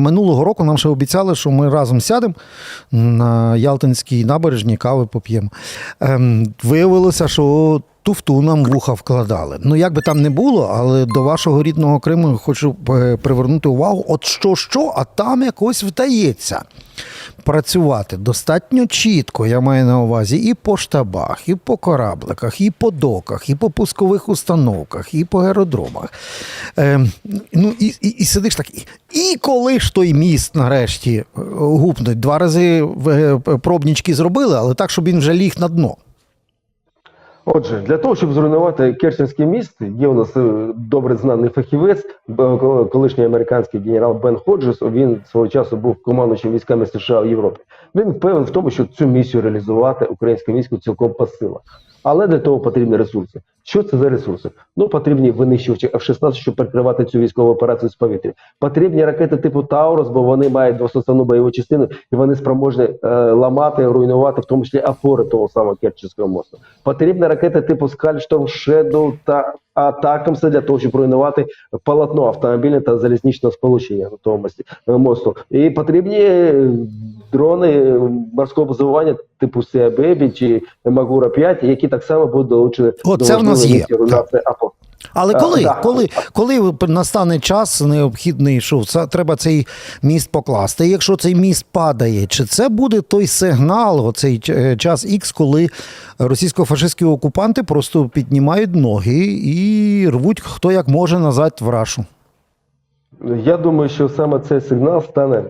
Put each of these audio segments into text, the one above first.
минулого року нам ще обіцяли, що ми разом сядемо на Ялтинській набережні, кави поп'ємо. Ем, виявилося, що туфту нам вуха вкладали. Ну, як би там не було, але до вашого рідного Криму хочу е, привернути увагу. От що, що, а там якось вдається працювати достатньо чітко, я маю на увазі, і по штабах, і по корабликах, і по доках, і по пускових установках, і по аеродромах. Е, ну, і, і, і сидиш так. І, коли ж той міст нарешті е, гупнуть, два рази е, пробнічки зробили, але так, щоб він вже ліг на дно. Отже, для того, щоб зруйнувати Керченський міст, є у нас е, добре знаний фахівець, б- колишній американський генерал Бен Ходжес. Він свого часу був командуючим військами США в Європі. Він впевнений в тому, що цю місію реалізувати українське військо цілком по силах. Але для того потрібні ресурси. Що це за ресурси? Ну потрібні винищувачі F-16, щоб прикривати цю військову операцію з повітря. Потрібні ракети типу Таурус, бо вони мають двосоставну бойову частину і вони спроможні е, ламати, руйнувати, в тому числі опори того самого Керченського мосту. Потрібні ракети типу Скальштов, Шедоу та Атакамса для того, щоб руйнувати полотно автомобільне та залізничне сполучення на тому е, мосту. І потрібні дрони е, морського базування типу Сіабебі чи Магура 5, які так само будуть долучені О, до це в нас є. руйнації АПО. Але Е, коли, да. коли, коли настане час необхідний, що це, треба цей міст покласти? І Якщо цей міст падає, чи це буде той сигнал, оцей е, час Х, коли російсько-фашистські окупанти просто піднімають ноги і рвуть хто як може назад в рашу? Я думаю, що саме цей сигнал стане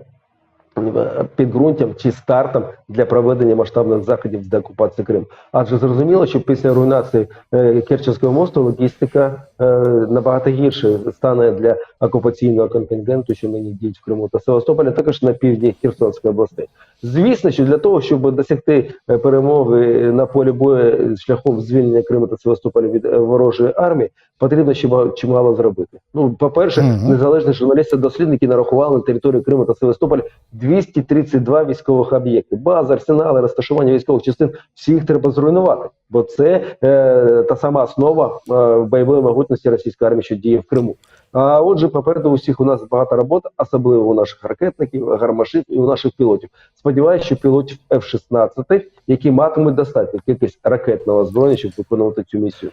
е, підґрунтям чи стартом для проведення масштабних заходів з деокупації Криму. Адже зрозуміло, що після руйнації е, Керченського мосту логістика е, набагато гірше стане для окупаційного контингенту, що нині діють в Криму та Севастополі, також на півдні Херсонської області. Звісно, що для того, щоб досягти е, перемоги на полі бою шляхом звільнення Криму та Севастополя від ворожої армії, потрібно ще чимало зробити. Ну, по-перше, Мгм. незалежні журналісти-дослідники нарахували на території Криму та Севастополя 232 військових об'єкти. Бази, арсенали, розташування військових частин всіх треба зруйнувати, бо це е, та сама основа е, бойової могутності російської армії, що діє в Криму. А отже, попереду усіх у нас багато роботи, особливо у наших ракетників, гармашів і у наших пілотів. Сподіваюся, що пілотів F-16, які матимуть достатньо кількість ракетного озброєння, щоб виконувати цю місію.